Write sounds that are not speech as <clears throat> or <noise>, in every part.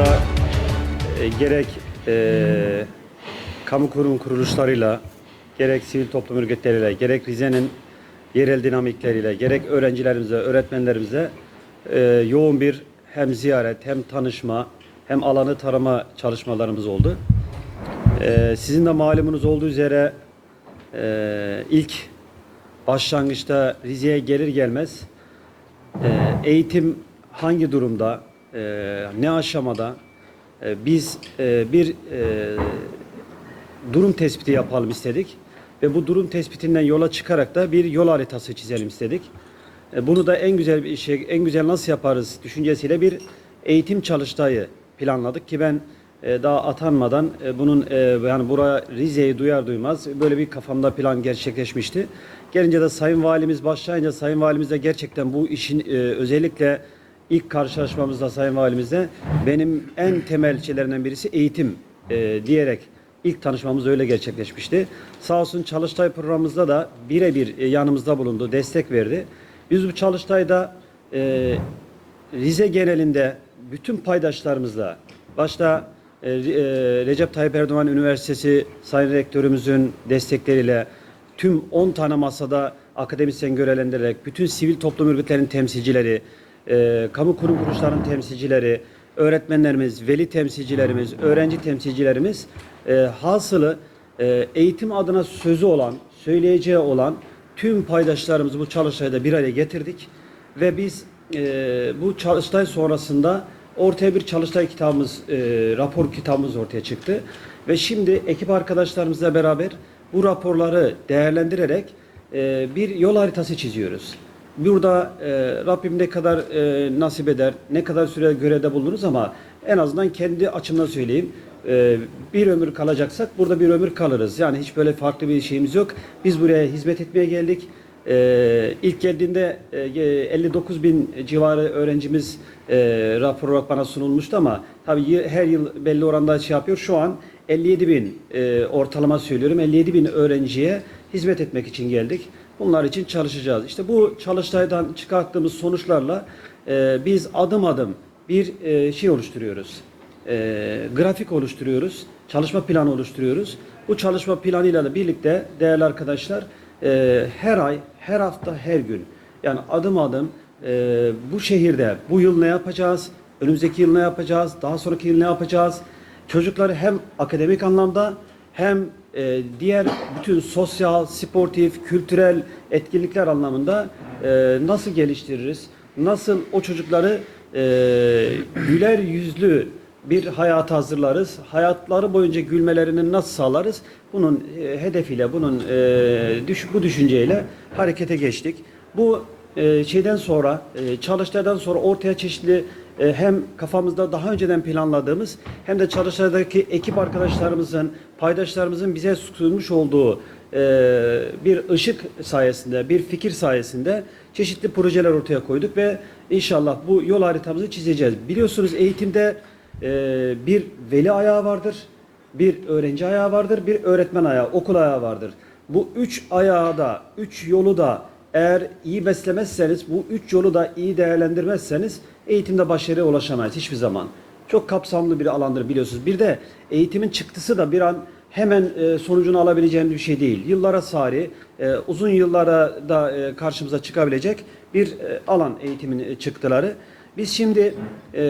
aslında e, gerek e, kamu kurum kuruluşlarıyla, gerek sivil toplum örgütleriyle, gerek Rize'nin yerel dinamikleriyle, gerek öğrencilerimize, öğretmenlerimize e, yoğun bir hem ziyaret, hem tanışma, hem alanı tarama çalışmalarımız oldu. E, sizin de malumunuz olduğu üzere e, ilk başlangıçta Rize'ye gelir gelmez e, eğitim hangi durumda, e, ne aşamada e, biz e, bir e, durum tespiti yapalım istedik ve bu durum tespitinden yola çıkarak da bir yol haritası çizelim istedik. E, bunu da en güzel bir şey, en güzel nasıl yaparız düşüncesiyle bir eğitim çalıştayı planladık ki ben e, daha atanmadan e, bunun e, yani buraya Rize'yi duyar duymaz böyle bir kafamda plan gerçekleşmişti. Gelince de Sayın Valimiz başlayınca Sayın Valimiz de gerçekten bu işin e, özellikle ilk karşılaşmamızda Sayın Valimizle benim en temel şeylerinden birisi eğitim e, diyerek ilk tanışmamız öyle gerçekleşmişti. Sağ olsun Çalıştay programımızda da birebir e, yanımızda bulundu, destek verdi. Biz bu Çalıştay'da e, Rize genelinde bütün paydaşlarımızla başta e, e, Recep Tayyip Erdoğan Üniversitesi Sayın Rektörümüzün destekleriyle tüm 10 tane masada akademisyen görevlendirerek bütün sivil toplum örgütlerinin temsilcileri, e, kamu kurum kuruluşlarının temsilcileri, öğretmenlerimiz, veli temsilcilerimiz, öğrenci temsilcilerimiz e, hasılı e, eğitim adına sözü olan, söyleyeceği olan tüm paydaşlarımızı bu çalıştayda bir araya getirdik ve biz e, bu çalıştay sonrasında ortaya bir çalıştay kitabımız, e, rapor kitabımız ortaya çıktı ve şimdi ekip arkadaşlarımızla beraber bu raporları değerlendirerek e, bir yol haritası çiziyoruz. Burada e, Rabbim ne kadar e, nasip eder, ne kadar süre görevde bulunuruz ama en azından kendi açımdan söyleyeyim. E, bir ömür kalacaksak burada bir ömür kalırız. Yani hiç böyle farklı bir şeyimiz yok. Biz buraya hizmet etmeye geldik. E, ilk geldiğinde e, 59 bin civarı öğrencimiz e, rapor olarak bana sunulmuştu ama tabii her yıl belli oranda şey yapıyor. Şu an 57 bin e, ortalama söylüyorum 57 bin öğrenciye hizmet etmek için geldik. Bunlar için çalışacağız. İşte bu çalıştaydan çıkarttığımız sonuçlarla e, biz adım adım bir e, şey oluşturuyoruz. E, grafik oluşturuyoruz. Çalışma planı oluşturuyoruz. Bu çalışma planıyla da birlikte değerli arkadaşlar e, her ay, her hafta, her gün yani adım adım e, bu şehirde bu yıl ne yapacağız? Önümüzdeki yıl ne yapacağız? Daha sonraki yıl ne yapacağız? Çocukları hem akademik anlamda hem e, diğer bütün sosyal, sportif, kültürel etkinlikler anlamında e, nasıl geliştiririz? Nasıl o çocukları e, güler yüzlü bir hayata hazırlarız? Hayatları boyunca gülmelerini nasıl sağlarız? Bunun e, hedefiyle, bunun e, düş, bu düşünceyle harekete geçtik. Bu e, şeyden sonra, e, çalıştaydan sonra ortaya çeşitli hem kafamızda daha önceden planladığımız hem de çalıştaydaki ekip arkadaşlarımızın, paydaşlarımızın bize sunmuş olduğu e, bir ışık sayesinde, bir fikir sayesinde çeşitli projeler ortaya koyduk ve inşallah bu yol haritamızı çizeceğiz. Biliyorsunuz eğitimde e, bir veli ayağı vardır, bir öğrenci ayağı vardır, bir öğretmen ayağı, okul ayağı vardır. Bu üç ayağı da, üç yolu da eğer iyi beslemezseniz, bu üç yolu da iyi değerlendirmezseniz eğitimde başarıya ulaşamayız hiçbir zaman. Çok kapsamlı bir alandır biliyorsunuz. Bir de eğitimin çıktısı da bir an hemen e, sonucunu alabileceğimiz bir şey değil. Yıllara sari, e, uzun yıllara da e, karşımıza çıkabilecek bir alan eğitimin çıktıları. Biz şimdi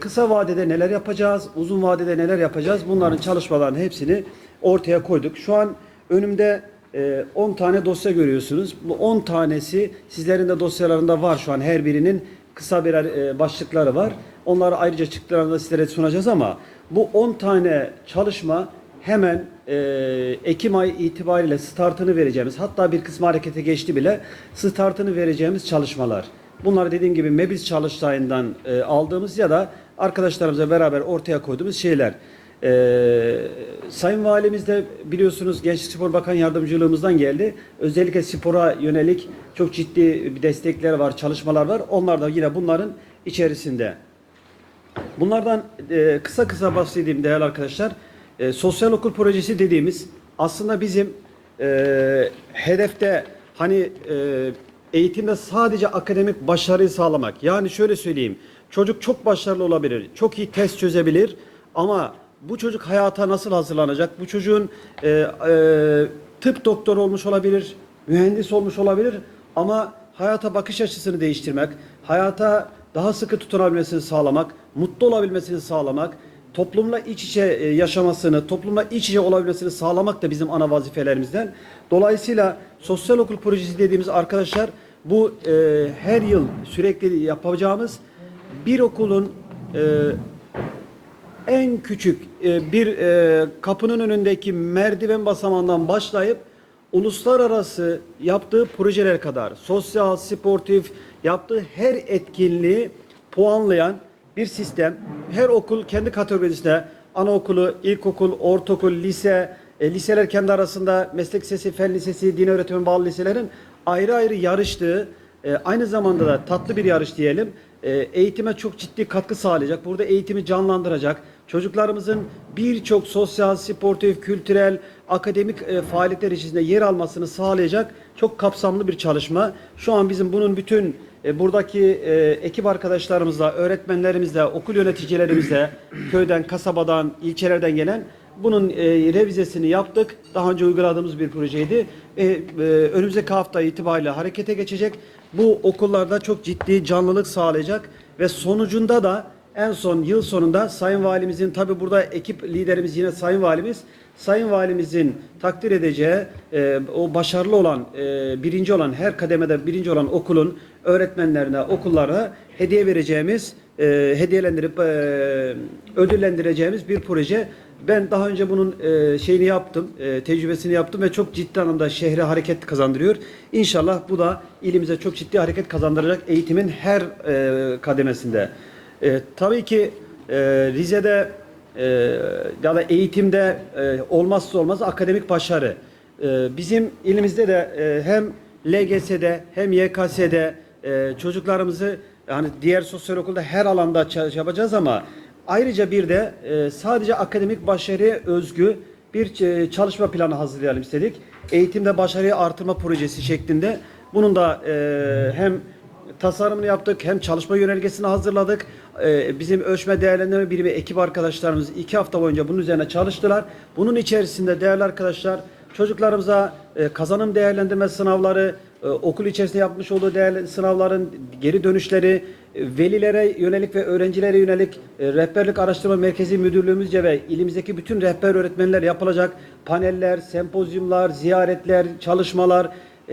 kısa vadede neler yapacağız, uzun vadede neler yapacağız bunların çalışmalarının hepsini ortaya koyduk. Şu an önümde e, 10 tane dosya görüyorsunuz. Bu 10 tanesi sizlerin de dosyalarında var şu an her birinin kısa birer e, başlıkları var. Onları ayrıca çıktılarında sizlere sunacağız ama bu 10 tane çalışma hemen e, Ekim ayı itibariyle startını vereceğimiz hatta bir kısmı harekete geçti bile startını vereceğimiz çalışmalar. Bunlar dediğim gibi Mebiz çalıştayından e, aldığımız ya da arkadaşlarımızla beraber ortaya koyduğumuz şeyler. Ee, Sayın Valimiz de biliyorsunuz Gençlik Spor Bakan Yardımcılığımızdan geldi. Özellikle spora yönelik çok ciddi bir destekler var, çalışmalar var. Onlar da yine bunların içerisinde. Bunlardan e, kısa kısa bahsedeyim değerli arkadaşlar. E, sosyal okul projesi dediğimiz aslında bizim e, hedefte hani e, eğitimde sadece akademik başarıyı sağlamak. Yani şöyle söyleyeyim. Çocuk çok başarılı olabilir, çok iyi test çözebilir Ama bu çocuk hayata nasıl hazırlanacak? Bu çocuğun e, e, tıp doktoru olmuş olabilir, mühendis olmuş olabilir ama hayata bakış açısını değiştirmek, hayata daha sıkı tutunabilmesini sağlamak, mutlu olabilmesini sağlamak, toplumla iç içe e, yaşamasını, toplumla iç içe olabilmesini sağlamak da bizim ana vazifelerimizden. Dolayısıyla sosyal okul projesi dediğimiz arkadaşlar bu e, her yıl sürekli yapacağımız bir okulun e, en küçük e, bir e, kapının önündeki merdiven basamağından başlayıp uluslararası yaptığı projeler kadar sosyal, sportif yaptığı her etkinliği puanlayan bir sistem. Her okul kendi kategorisinde anaokulu, ilkokul, ortaokul, lise, e, liseler kendi arasında meslek lisesi, fen lisesi, din öğretimi bağlı liselerin ayrı ayrı yarıştığı e, aynı zamanda da tatlı bir yarış diyelim. E, eğitime çok ciddi katkı sağlayacak. Burada eğitimi canlandıracak. Çocuklarımızın birçok sosyal, sportif, kültürel, akademik e, faaliyetler içerisinde yer almasını sağlayacak çok kapsamlı bir çalışma. Şu an bizim bunun bütün e, buradaki e, ekip arkadaşlarımızla, öğretmenlerimizle, okul yöneticilerimizle, <clears throat> köyden, kasabadan, ilçelerden gelen bunun e, revizesini yaptık. Daha önce uyguladığımız bir projeydi. E, e, önümüzdeki hafta itibariyle harekete geçecek. Bu okullarda çok ciddi canlılık sağlayacak ve sonucunda da en son yıl sonunda Sayın Valimizin tabi burada ekip liderimiz yine Sayın Valimiz Sayın Valimizin takdir edeceği e, o başarılı olan e, birinci olan her kademede birinci olan okulun öğretmenlerine okullara hediye vereceğimiz e, hediyelendirip e, ödüllendireceğimiz bir proje. Ben daha önce bunun e, şeyini yaptım, e, tecrübesini yaptım ve çok ciddi anlamda şehre hareket kazandırıyor. İnşallah bu da ilimize çok ciddi hareket kazandıracak eğitimin her e, kademesinde. E, tabii ki e, Rize'de e, ya da eğitimde e, olmazsa olmaz akademik başarı. E, bizim ilimizde de e, hem LGS'de hem YKS'de e, çocuklarımızı yani diğer sosyal okulda her alanda çalış yapacağız ama ayrıca bir de e, sadece akademik başarıya özgü bir e, çalışma planı hazırlayalım istedik. Eğitimde başarıyı artırma projesi şeklinde. Bunun da e, hem tasarımını yaptık hem çalışma yönergesini hazırladık. Ee, bizim ölçme değerlendirme birimi ekip arkadaşlarımız iki hafta boyunca bunun üzerine çalıştılar. Bunun içerisinde değerli arkadaşlar çocuklarımıza e, kazanım değerlendirme sınavları, e, okul içerisinde yapmış olduğu değerli sınavların geri dönüşleri, e, velilere yönelik ve öğrencilere yönelik e, rehberlik araştırma merkezi müdürlüğümüzce ve ilimizdeki bütün rehber öğretmenler yapılacak paneller, sempozyumlar, ziyaretler, çalışmalar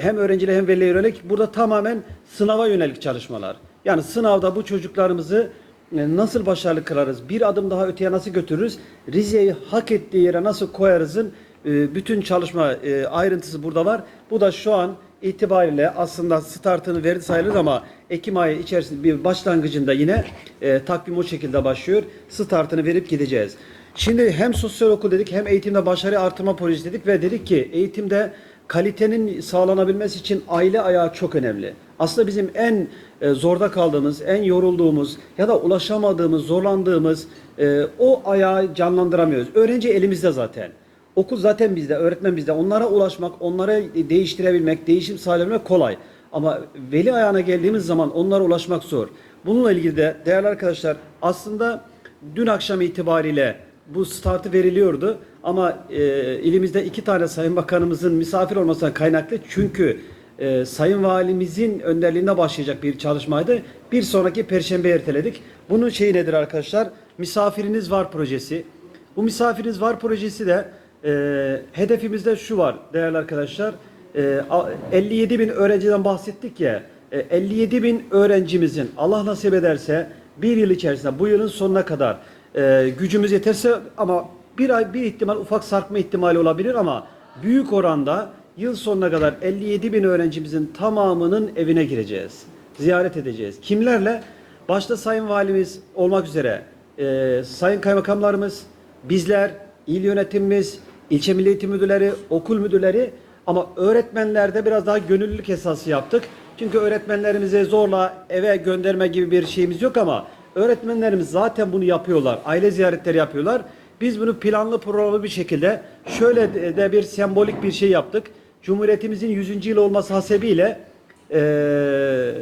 hem öğrencilere hem velilere yönelik burada tamamen sınava yönelik çalışmalar. Yani sınavda bu çocuklarımızı e, nasıl başarılı kılarız, bir adım daha öteye nasıl götürürüz, Rize'yi hak ettiği yere nasıl koyarızın e, bütün çalışma e, ayrıntısı burada var. Bu da şu an itibariyle aslında startını verdi sayılır ama Ekim ayı içerisinde bir başlangıcında yine e, takvim o şekilde başlıyor. Startını verip gideceğiz. Şimdi hem sosyal okul dedik hem eğitimde başarı artırma projesi dedik ve dedik ki eğitimde kalitenin sağlanabilmesi için aile ayağı çok önemli. Aslında bizim en e, zorda kaldığımız, en yorulduğumuz ya da ulaşamadığımız, zorlandığımız e, o ayağı canlandıramıyoruz. Öğrenci elimizde zaten. Okul zaten bizde, öğretmen bizde. Onlara ulaşmak, onlara değiştirebilmek, değişim sağlayabilmek kolay. Ama veli ayağına geldiğimiz zaman onlara ulaşmak zor. Bununla ilgili de değerli arkadaşlar aslında dün akşam itibariyle bu startı veriliyordu. Ama e, ilimizde iki tane Sayın Bakanımızın misafir olmasına kaynaklı çünkü e, Sayın Valimizin önderliğinde başlayacak bir çalışmaydı. Bir sonraki Perşembe erteledik. Bunun şeyi nedir arkadaşlar? Misafiriniz var projesi. Bu misafiriniz var projesi de e, hedefimizde şu var değerli arkadaşlar. E, a- 57 bin öğrenciden bahsettik ya. E, 57 bin öğrencimizin Allah nasip ederse bir yıl içerisinde bu yılın sonuna kadar e, gücümüz yeterse ama bir ay bir ihtimal ufak sarkma ihtimali olabilir ama büyük oranda yıl sonuna kadar 57 bin öğrencimizin tamamının evine gireceğiz. Ziyaret edeceğiz. Kimlerle? Başta Sayın Valimiz olmak üzere e, Sayın Kaymakamlarımız, bizler, il yönetimimiz, ilçe milli eğitim müdürleri, okul müdürleri ama öğretmenlerde biraz daha gönüllülük esası yaptık. Çünkü öğretmenlerimizi zorla eve gönderme gibi bir şeyimiz yok ama öğretmenlerimiz zaten bunu yapıyorlar. Aile ziyaretleri yapıyorlar. Biz bunu planlı programlı bir şekilde şöyle de bir sembolik bir şey yaptık. Cumhuriyetimizin 100. yılı olması hasebiyle eee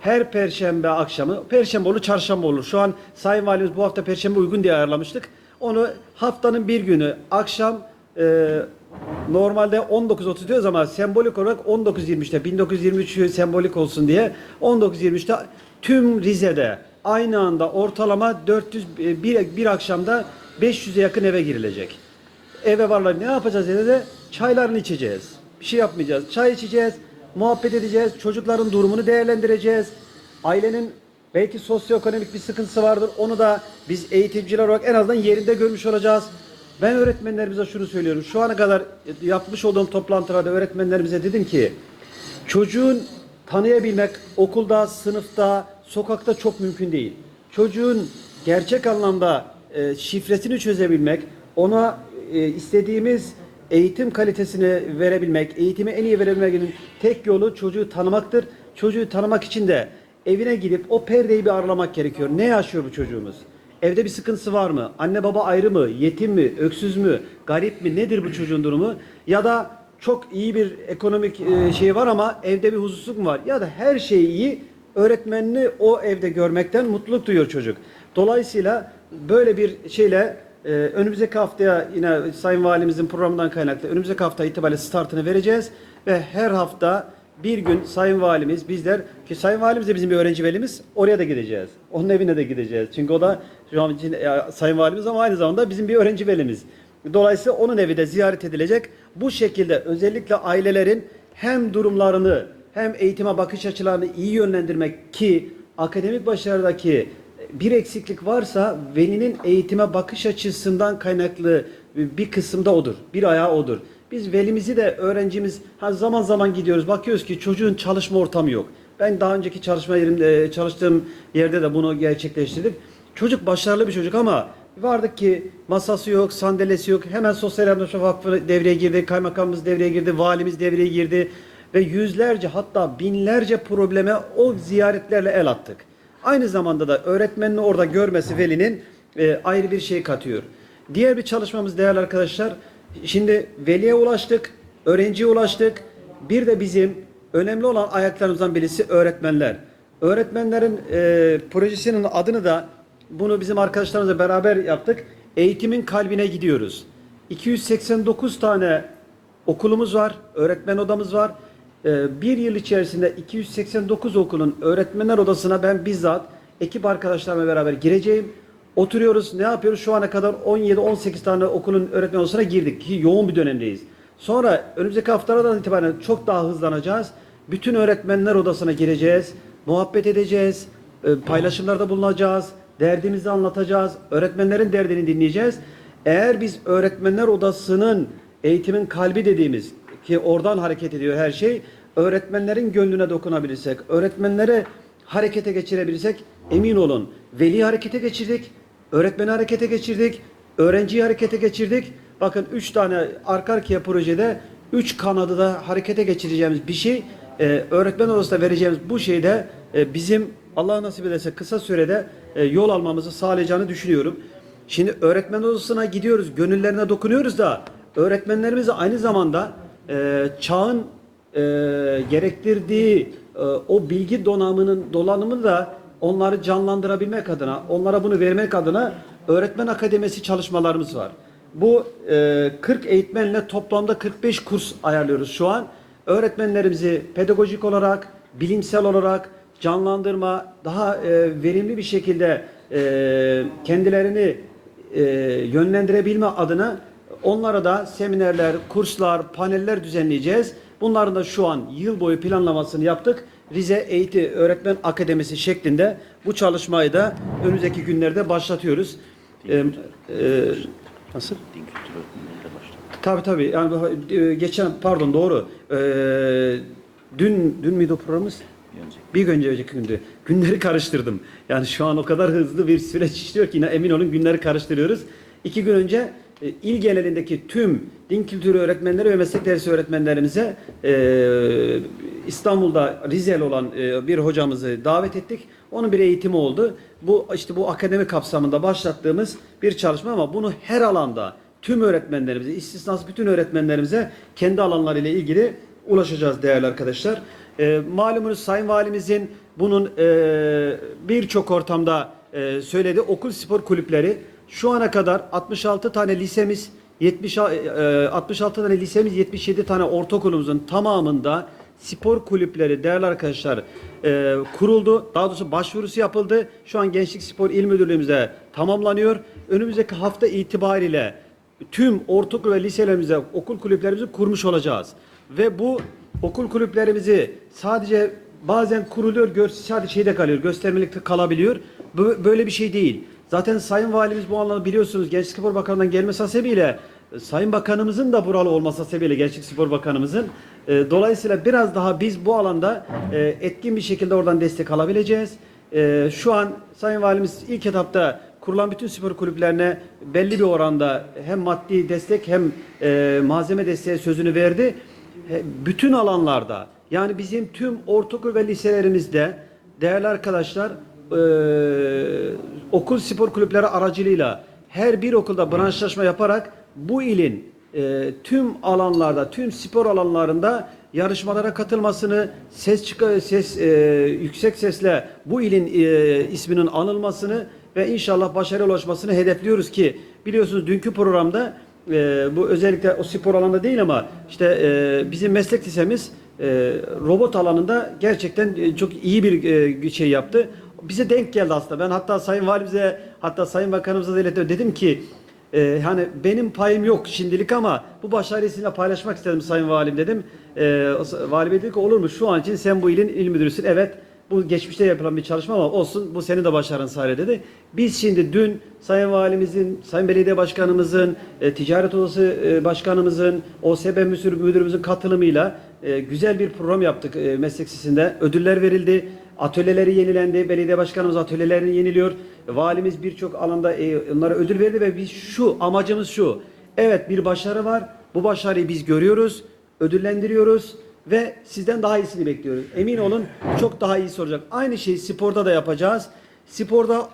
her perşembe akşamı, perşembe olur, çarşamba olur. Şu an Sayın Valimiz bu hafta perşembe uygun diye ayarlamıştık. Onu haftanın bir günü akşam e, normalde 19.30 diyoruz ama sembolik olarak 19.23'te 1923 sembolik olsun diye 19.23'te tüm Rize'de aynı anda ortalama 400 e, bir, bir akşamda 500'e yakın eve girilecek. Eve varlar ne yapacağız dedi de çaylarını içeceğiz. Bir şey yapmayacağız. Çay içeceğiz, muhabbet edeceğiz, çocukların durumunu değerlendireceğiz. Ailenin belki sosyoekonomik bir sıkıntısı vardır. Onu da biz eğitimciler olarak en azından yerinde görmüş olacağız. Ben öğretmenlerimize şunu söylüyorum. Şu ana kadar yapmış olduğum toplantılarda öğretmenlerimize dedim ki çocuğun tanıyabilmek okulda, sınıfta, sokakta çok mümkün değil. Çocuğun gerçek anlamda e, şifresini çözebilmek, ona e, istediğimiz eğitim kalitesini verebilmek, eğitimi en iyi verebilmenin tek yolu çocuğu tanımaktır. Çocuğu tanımak için de evine gidip o perdeyi bir aralamak gerekiyor. Ne yaşıyor bu çocuğumuz? Evde bir sıkıntısı var mı? Anne baba ayrı mı? Yetim mi? Öksüz mü? Garip mi? Nedir bu çocuğun durumu? Ya da çok iyi bir ekonomik e, şey var ama evde bir huzursuzluk mu var? Ya da her şey iyi öğretmenini o evde görmekten mutluluk duyuyor çocuk. Dolayısıyla böyle bir şeyle e, önümüzdeki haftaya yine Sayın Valimizin programından kaynaklı önümüzdeki hafta itibariyle startını vereceğiz ve her hafta bir gün Sayın Valimiz bizler ki Sayın Valimiz de bizim bir öğrenci velimiz oraya da gideceğiz. Onun evine de gideceğiz. Çünkü o da şu an için, e, Sayın Valimiz ama aynı zamanda bizim bir öğrenci velimiz. Dolayısıyla onun evi de ziyaret edilecek. Bu şekilde özellikle ailelerin hem durumlarını hem eğitime bakış açılarını iyi yönlendirmek ki akademik başarıdaki bir eksiklik varsa velinin eğitime bakış açısından kaynaklı bir kısımda odur. Bir ayağı odur. Biz velimizi de öğrencimiz ha zaman zaman gidiyoruz bakıyoruz ki çocuğun çalışma ortamı yok. Ben daha önceki çalışma yerimde çalıştığım yerde de bunu gerçekleştirdik. Çocuk başarılı bir çocuk ama vardık ki masası yok, sandalyesi yok. Hemen Sosyal Yardımlaşma Vakfı devreye girdi, kaymakamımız devreye girdi, valimiz devreye girdi ve yüzlerce hatta binlerce probleme o ziyaretlerle el attık. Aynı zamanda da öğretmenini orada görmesi velinin e, ayrı bir şey katıyor. Diğer bir çalışmamız değerli arkadaşlar. Şimdi veliye ulaştık, öğrenciye ulaştık. Bir de bizim önemli olan ayaklarımızdan birisi öğretmenler. Öğretmenlerin e, projesinin adını da bunu bizim arkadaşlarımızla beraber yaptık. Eğitimin kalbine gidiyoruz. 289 tane okulumuz var, öğretmen odamız var. Ee, bir yıl içerisinde 289 okulun öğretmenler odasına ben bizzat ekip arkadaşlarımla beraber gireceğim. Oturuyoruz. Ne yapıyoruz? Şu ana kadar 17-18 tane okulun öğretmen odasına girdik ki yoğun bir dönemdeyiz. Sonra önümüzdeki haftalardan itibaren çok daha hızlanacağız. Bütün öğretmenler odasına gireceğiz. Muhabbet edeceğiz. e, Paylaşımlarda bulunacağız. Derdimizi anlatacağız. Öğretmenlerin derdini dinleyeceğiz. Eğer biz öğretmenler odasının eğitimin kalbi dediğimiz ki oradan hareket ediyor her şey. Öğretmenlerin gönlüne dokunabilirsek, öğretmenlere harekete geçirebilirsek emin olun veli harekete geçirdik, öğretmeni harekete geçirdik, öğrenciyi harekete geçirdik. Bakın üç tane arka arkaya projede üç kanadı da harekete geçireceğimiz bir şey e, öğretmen odasında vereceğimiz bu şeyde e, bizim Allah nasip ederse kısa sürede e, yol almamızı sağlayacağını düşünüyorum. Şimdi öğretmen odasına gidiyoruz, gönüllerine dokunuyoruz da öğretmenlerimiz aynı zamanda e, çağın e, gerektirdiği e, o bilgi donanımının dolanımı da onları canlandırabilmek adına, onlara bunu vermek adına öğretmen akademisi çalışmalarımız var. Bu e, 40 eğitmenle toplamda 45 kurs ayarlıyoruz şu an. Öğretmenlerimizi pedagojik olarak, bilimsel olarak canlandırma, daha e, verimli bir şekilde e, kendilerini e, yönlendirebilme adına onlara da seminerler, kurslar, paneller düzenleyeceğiz. Bunların da şu an yıl boyu planlamasını yaptık. Rize Eğitim Öğretmen Akademisi şeklinde bu çalışmayı da önümüzdeki günlerde başlatıyoruz. E, e, nasıl? Din kültürü öğretmenleri de. Tabii tabii. Yani e, geçen pardon doğru. E, dün dün müydü o programımız? Bir gün önceki gündü. Günleri karıştırdım. Yani şu an o kadar hızlı bir süreç işliyor ki yine emin olun günleri karıştırıyoruz. İki gün önce il genelindeki tüm din kültürü öğretmenleri ve meslek dersi öğretmenlerimize e, İstanbul'da Rizeli olan e, bir hocamızı davet ettik. Onun bir eğitimi oldu. Bu işte bu akademi kapsamında başlattığımız bir çalışma ama bunu her alanda tüm öğretmenlerimize, istisnasız bütün öğretmenlerimize kendi alanlarıyla ilgili ulaşacağız değerli arkadaşlar. E, malumunuz Sayın Valimizin bunun e, birçok ortamda e, söyledi. Okul spor kulüpleri şu ana kadar 66 tane lisemiz 70 e, 66 tane lisemiz 77 tane ortaokulumuzun tamamında spor kulüpleri değerli arkadaşlar e, kuruldu. Daha doğrusu başvurusu yapıldı. Şu an Gençlik Spor İl Müdürlüğümüzde tamamlanıyor. Önümüzdeki hafta itibariyle tüm ortaokul ve liselerimize okul kulüplerimizi kurmuş olacağız. Ve bu okul kulüplerimizi sadece bazen kuruluyor, sadece şeyde kalıyor, göstermelikte kalabiliyor. Böyle bir şey değil. Zaten Sayın Valimiz bu anlamda biliyorsunuz Gençlik Spor Bakanı'ndan gelmesi hasebiyle e, Sayın Bakanımızın da buralı olması hasebiyle Gençlik Spor Bakanımızın e, dolayısıyla biraz daha biz bu alanda e, etkin bir şekilde oradan destek alabileceğiz. E, şu an Sayın Valimiz ilk etapta kurulan bütün spor kulüplerine belli bir oranda hem maddi destek hem e, malzeme desteği sözünü verdi. E, bütün alanlarda yani bizim tüm ortaokul ve liselerimizde değerli arkadaşlar e, okul spor kulüpleri aracılığıyla her bir okulda branşlaşma yaparak bu ilin e, tüm alanlarda, tüm spor alanlarında yarışmalara katılmasını, ses çıka, ses e, yüksek sesle bu ilin e, isminin anılmasını ve inşallah başarıya ulaşmasını hedefliyoruz ki biliyorsunuz dünkü programda e, bu özellikle o spor alanında değil ama işte e, bizim meslek lisemiz e, robot alanında gerçekten e, çok iyi bir e, şey yaptı. Bize denk geldi aslında. Ben hatta Sayın Valimize hatta Sayın Bakanımıza da ilettim. Dedim ki e, hani benim payım yok şimdilik ama bu başarıyı sizinle paylaşmak istedim Sayın Valim dedim. E, o- Vali Bey dedi ki olur mu şu an için sen bu ilin il müdürüsün. Evet bu geçmişte yapılan bir çalışma ama olsun bu senin de başarın Sare dedi. Biz şimdi dün Sayın Valimizin, Sayın Belediye Başkanımızın, e, Ticaret Odası e, Başkanımızın, OSB Müdür, Müdürümüzün katılımıyla e, güzel bir program yaptık e, meslek lisesinde. Ödüller verildi. Atölyeleri yenilendi. Belediye başkanımız atölyelerini yeniliyor. Valimiz birçok alanda e, onlara ödül verdi ve biz şu amacımız şu. Evet bir başarı var. Bu başarıyı biz görüyoruz, ödüllendiriyoruz ve sizden daha iyisini bekliyoruz. Emin olun çok daha iyisi olacak. Aynı şeyi sporda da yapacağız. Sporda